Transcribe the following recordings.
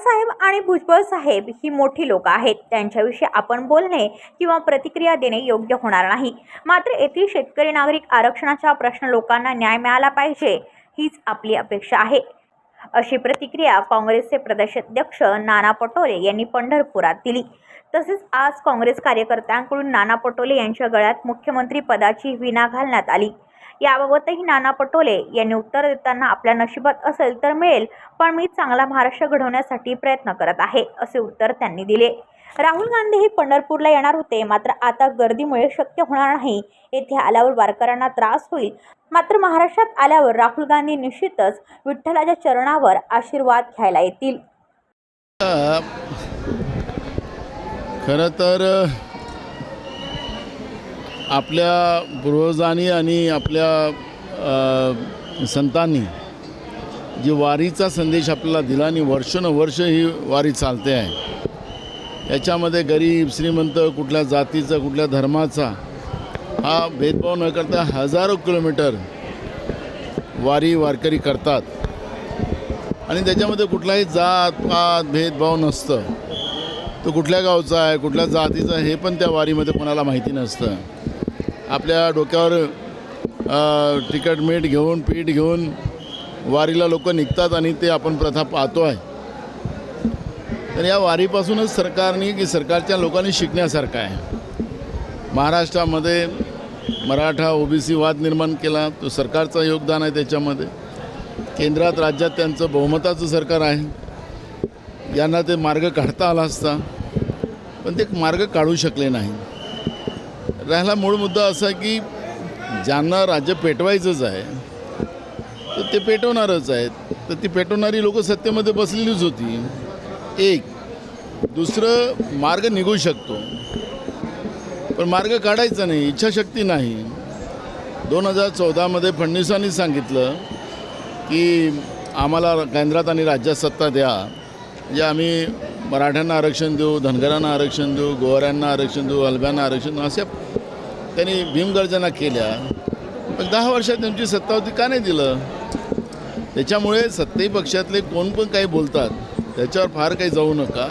साहेब आणि भुजबळ साहेब ही मोठी लोक आहेत. त्यांच्याविषयी आपण बोलणे किंवा प्रतिक्रिया देणे योग्य होणार नाही. मात्र येथील शेतकरी नागरिक आरक्षणाचा प्रश्न लोकांना न्याय मिळाला पाहिजे हीच आपली अपेक्षा आहे. अशी प्रतिक्रिया काँग्रेसचे प्रदेशाध्यक्ष नाना पटोले यांनी पंढरपुरात दिली. तसेच आज काँग्रेस कार्यकर्त्यांकडून नाना पटोले यांच्या गळ्यात मुख्यमंत्री पदाची विना घालण्यात आली. याबाबतही नाना पटोले यांनी उत्तर देताना आपल्या नशिबात असेल तर मिळेल पण मी चांगला महाराष्ट्र घडवण्यासाठी प्रयत्न करत आहे असे उत्तर त्यांनी दिले. राहुल गांधी हे पंढरपूरला येणार होते मात्र आता गर्दीमुळे शक्य होणार नाही. येथे आल्यावर वारकऱ्यांना त्रास होईल. मात्र महाराष्ट्रात आल्यावर राहुल गांधी निश्चितच विठ्ठलाच्या चरणावर आशीर्वाद घ्यायला येतील. खरं तर आपल्या पूर्वजांनी आणि आपल्या संतांनी जी वारीचा संदेश आपल्याला दिला आणि वर्षानुवर्ष ही वारी चालते आहे. याच्यामध्ये गरीब श्रीमंत कुठल्या जातीचा कुठल्या धर्माचा हा भेदभाव न करता हजारो किलोमीटर वारी वारकरी करतात. आणि त्याच्यामध्ये कुठलाही जात पात भेदभाव नसतं. तो कुठल्या गावचा आहे कुठल्या जातीचा आहे हे पण त्या वारीमध्ये कोणाला माहिती नसतं. आपल्या डोक्यावर तिकट मीठ घेऊन पीठ घेऊन वारीला लोक निघतात आणि ते आपण प्रथा पाहतो आहे. तर या वारीपासूनच सरकारने की सरकारच्या लोकांनी शिकण्यासारखं आहे. महाराष्ट्रामध्ये मराठा ओबीसी वाद निर्माण केला तो सरकारचं योगदान आहे त्याच्यामध्ये. केंद्रात राज्यात त्यांचं बहुमताचं सरकार आहे. यांना ते मार्ग काढता आला असता पण ते मार्ग काढू शकले नाही राहिला मूळ मुद्दा असा की ज्यांना राज्य पेटवायचंच आहे तर ते पेटवणारच आहेत. तर ती पेटवणारी लोक सत्तेमध्ये बसलेलीच होती. एक. दुसरं मार्ग निघू शकतो. पण मार्ग काढायचा नाही इच्छाशक्ती नाही. दोन हजार चौदामध्ये फडणवीसांनी सांगितलं की आम्हाला केंद्रात आणि राज्यात सत्ता द्या. म्हणजे आम्ही मराठ्यांना आरक्षण देऊ धनगरांना आरक्षण देऊ गोवऱ्यांना आरक्षण देऊ अल्ब्यांना आरक्षण देऊ अशा त्यांनी भीमगर्जना केल्या. पण दहा वर्षात त्यांची सत्ता होती का नाही दिलं? त्याच्यामुळे सत्ताही पक्षातले कोण पण काही बोलतात त्याच्यावर फार काही जाऊ नका.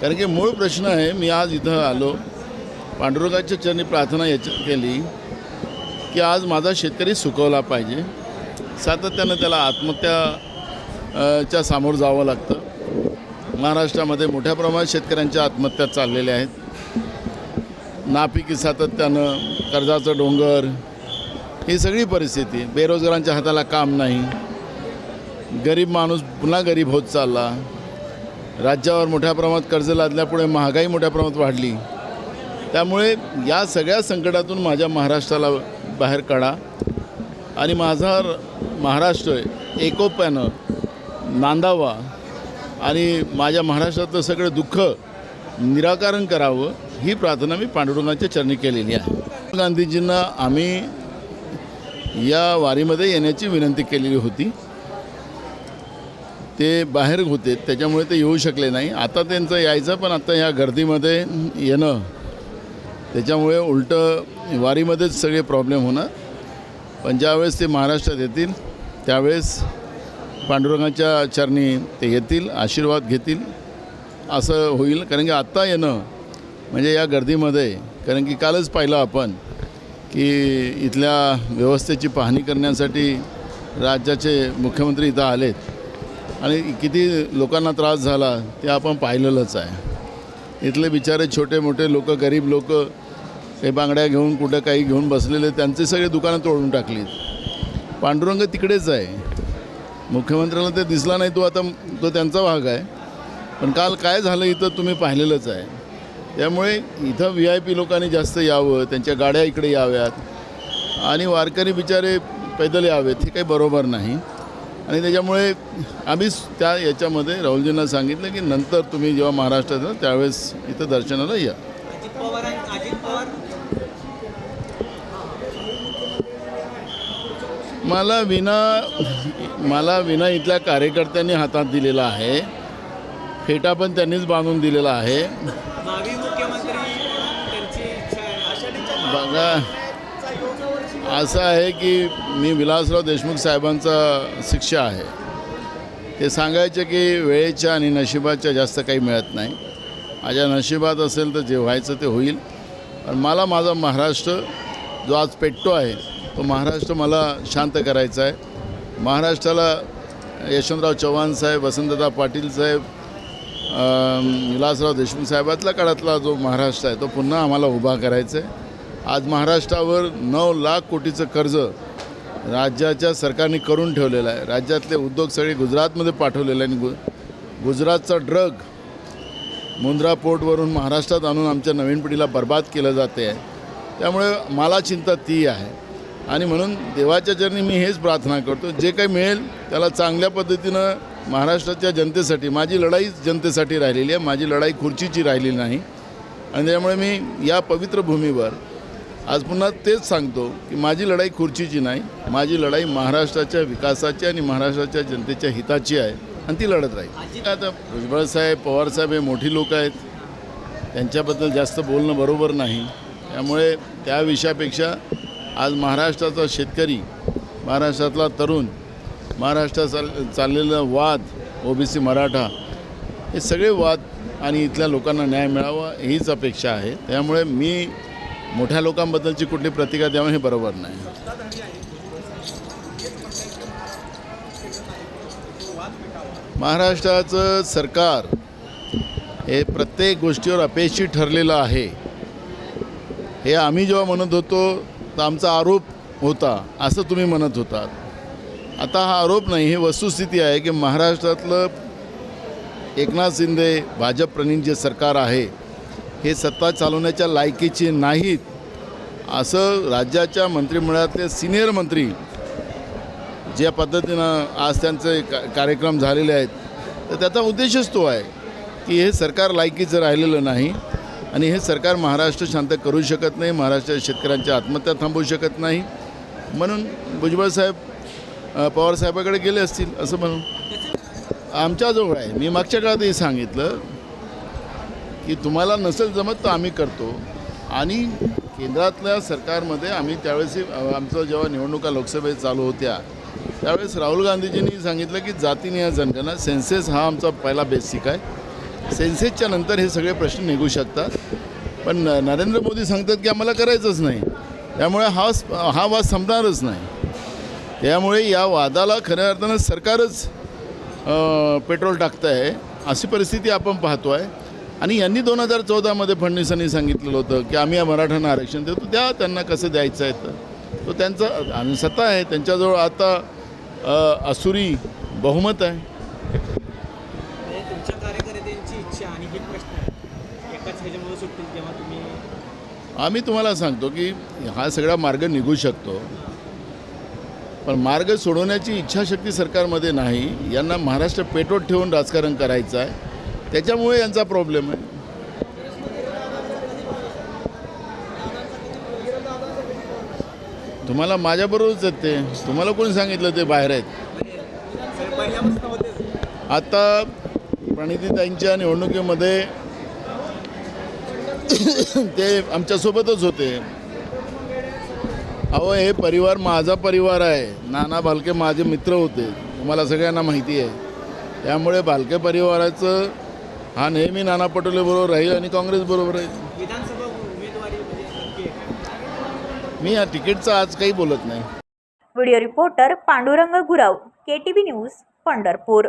कारण की मूळ प्रश्न आहे मी आज इथं आलो पांडुरंगाच्या चरणी प्रार्थना याच्या केली की आज माझा शेतकरी सुकवला पाहिजे. सातत्यानं त्याला आत्महत्या च्या सामोरं जावं लागतं. महाराष्ट्रामध्ये मोठ्या प्रमाणात शेतकऱ्यांच्या आत्महत्या चाललेल्या आहेत. नापिकी सातत्यानं कर्जाचं डोंगर ही सगळी परिस्थिती बेरोजगारांच्या हाताला काम नाही. गरीब माणूस पुन्हा गरीब होत चालला. राज्यावर मोठ्या प्रमाणात कर्ज लादल्यापुढे महागाई मोठ्या प्रमाणात वाढली. त्यामुळे या सगळ्या संकटातून माझ्या महाराष्ट्राला बाहेर काढा. आणि माझा महाराष्ट्र एकोप्यानं नांदावा आणि माझ्या महाराष्ट्रातलं सगळं दुःख निराकरण करावं. ही प्रार्थना मी पांडुरंगाच्या चरणी केलेली आहे. गांधीजींना आम्ही या वारीमध्ये येण्याची विनंती केलेली होती. ते बाहेर होते त्याच्यामुळे ते येऊ शकले नाही. आता त्यांचं यायचं पण आता या गर्दीमध्ये येणं त्याच्यामुळे उलटं वारीमध्येच सगळे प्रॉब्लेम होणार. पण ज्यावेळेस ते महाराष्ट्रात येतील त्यावेळेस पांडुरंगाच्या चरणी ते येतील आशीर्वाद घेतील असं होईल. कारण की आत्ता येणं म्हणजे या गर्दीमध्ये कारण की कालच पाहिलं आपण की इथल्या व्यवस्थेची पाहणी करण्यासाठी राज्याचे मुख्यमंत्री इथं आलेत. आणि किती लोकांना त्रास झाला ते आपण पाहिलेलंच आहे. इथले बिचारे छोटे मोठे लोक गरीब लोक काही बांगड्या घेऊन कुठं काही घेऊन बसलेले त्यांचे सगळे दुकानं तोडून टाकलीत. पांडुरंग तिकडेच आहे. मुख्यमंत्र्याला ते दिसला नाही तो आता तो त्यांचा भाग आहे. पण काल काय झालं इथं तुम्ही पाहिलेलंच आहे. त्यामुळे इथं व्ही आय पी लोकांनी जास्त यावं त्यांच्या गाड्या इकडे याव्यात. आणि वारकरी बिचारे पैदल यावेत हे काही बरोबर नाही. आणि त्याच्यामुळे आम्हीच त्या याच्यामध्ये राहुलजींना सांगितलं की नंतर तुम्ही जेव्हा महाराष्ट्रात येणार त्यावेळेस इथं दर्शनाला या. मला विना मला विना इथल्या कार्यकर्त्यांनी हातात दिलेला आहे. फेटा पण त्यांनीच बांधून दिलेला आहे. बघा. असं आहे की मी विलासराव देशमुख साहेबांचा शिष्य आहे. ते सांगायचे की वेळेच्या आणि नशिबाच्या जास्त काही मिळत नाही. माझ्या नशिबात असेल तर जे व्हायचं ते होईल. पण मला माझा महाराष्ट्र जो आज पेटतो आहे तो महाराष्ट्र मला शांत करायचा आहे. महाराष्ट्राला यशवंतराव चव्हाण साहेब वसंतदा पाटील साहेब विलासराव देशमुख साहेबातल्या काळातला जो महाराष्ट्र आहे तो पुन्हा आम्हाला उभा करायचा आहे आज महाराष्ट्रावर नऊ लाख कोटीचं कर्ज राज्याच्या सरकारने करून ठेवलेलं आहे. राज्यातले उद्योग सगळे गुजरातमध्ये पाठवलेले आहे आणि गु गुजरातचा ड्रग मुंद्रा पोर्टवरून महाराष्ट्रात आणून आमच्या नवीन पिढीला बर्बाद केलं जाते आहे त्यामुळे मला चिंता ती आहे. आणि म्हणून देवाच्या चरणी मी हेच प्रार्थना करतो. जे काही मिळेल त्याला चांगल्या पद्धतीनं महाराष्ट्राच्या जनतेसाठी माझी लढाई जनतेसाठी राहिलेली आहे माझी लढाई खुर्चीची राहिलेली नाही. आणि त्यामुळे मी या पवित्र भूमीवर आज पुन्हा तेच सांगतो की माझी लढाई खुर्चीची नाही माझी लढाई महाराष्ट्राच्या विकासाची आणि महाराष्ट्राच्या जनतेच्या हिताची आहे आणि ती लढत राहील. आता भुजबळ साहेब पवार साहेब हे मोठी लोक आहेत. त्यांच्याबद्दल जास्त बोलणं बरोबर नाही. त्यामुळे त्या विषयापेक्षा आज महाराष्ट्राचा शेतकरी महाराष्ट्रातला तरुण महाराष्ट्रात चाल चाललेला वाद ओबीसी मराठा हे सगळे वाद आणि इथल्या लोकांना न्याय मिळावा हीच अपेक्षा आहे. त्यामुळे मी मोठ्या लोकांबद्दलची कुठली प्रतिका द्यावं हे बरोबर नाही. महाराष्ट्राचं सरकार हे प्रत्येक गोष्टीवर अपयशी ठरलेलं आहे. हे आम्ही जेव्हा म्हणत होतो तर आमचा आरोप होता असं तुम्ही म्हणत होतात. आता हा आरोप नाही हे वस्तुस्थिती आहे की महाराष्ट्रातलं एकनाथ शिंदे भाजप प्रणित जे सरकार आहे हे सत्ता चालवण्याच्या लायकीचे नाहीत. असं राज्याच्या मंत्रिमंडळातले सिनियर मंत्री ज्या पद्धतीनं आज त्यांचे का कार्यक्रम झालेले आहेत तर त्याचा उद्देशच तो आहे की हे सरकार लायकीचं राहिलेलं नाही आणि हे सरकार महाराष्ट्र शांत करू शकत नाही महाराष्ट्र शेतकऱ्यांच्या आत्महत्या थांबवू शकत नाही. म्हणून भुजबळ साहेब पवारसाहेबाकडे गेले असतील असं म्हणून. आमच्याजवळ आहे. मी मागच्या काळातही सांगितलं की तुम्हाला नसेल जमत तर आम्ही करतो. आणि केंद्रातल्या सरकारमध्ये आम्ही त्यावेळेस आमचं जेव्हा निवडणुका लोकसभेत चालू होत्या त्यावेळेस राहुल गांधीजींनी सांगितलं की जातीनिहाय जनगणना सेन्सेस हा आमचा पहिला बेसिक आहे. सेन्सेसच्या नंतर हे सगळे प्रश्न निघू शकतात. पण न- नरेंद्र मोदी सांगतात की आम्हाला करायचंच नाही. त्यामुळे हा हा वाद संपणारच नाही. त्यामुळे या वादाला खऱ्या अर्थानं सरकारच पेट्रोल टाकतं आहे अशी परिस्थिती आपण पाहतो आहे आणि यांनी दोन हजार चौदामध्ये फडणवीसांनी सांगितलेलं होतं की आम्ही या मराठ्यांना आरक्षण देतो द्या त्यांना कसं द्यायचं आहे तर. तो त्यांचा आणि सत्ता आहे त्यांच्याजवळ आता असुरी बहुमत आहे. म्हणजे आम्ही तुम्हाला सांगतो की हा सगळा मार्ग निघू शकतो. पण मार्ग सोडवण्याची इच्छाशक्ती सरकारमध्ये नाही. यांना महाराष्ट्र पेटवत ठेवून राजकारण करायचं आहे. त्याच्यामुळे यांचा प्रॉब्लेम आहे. तुम्हाला माझ्याबरोबरच आहेत ते. तुम्हाला कोणी सांगितलं ते बाहेर आहेत? आता प्रणितीताईंच्या निवडणुकीमध्ये ते आमच्यासोबतच होते. अहो हे परिवार माझा परिवार आहे. नाना भालके माझे मित्र होते. तुम्हाला सगळ्यांना माहिती आहे. त्यामुळे भालके परिवाराचं हा नेहमी नाना पटोलेबरोबर राहील आणि काँग्रेसबरोबर राहील. विधानसभा उमेदवारी म्हणजे नक्की आहे मी या तिकीटचं आज काही बोलत नाही. Video reporter Pandurang Gurav K T V news Pandharpur.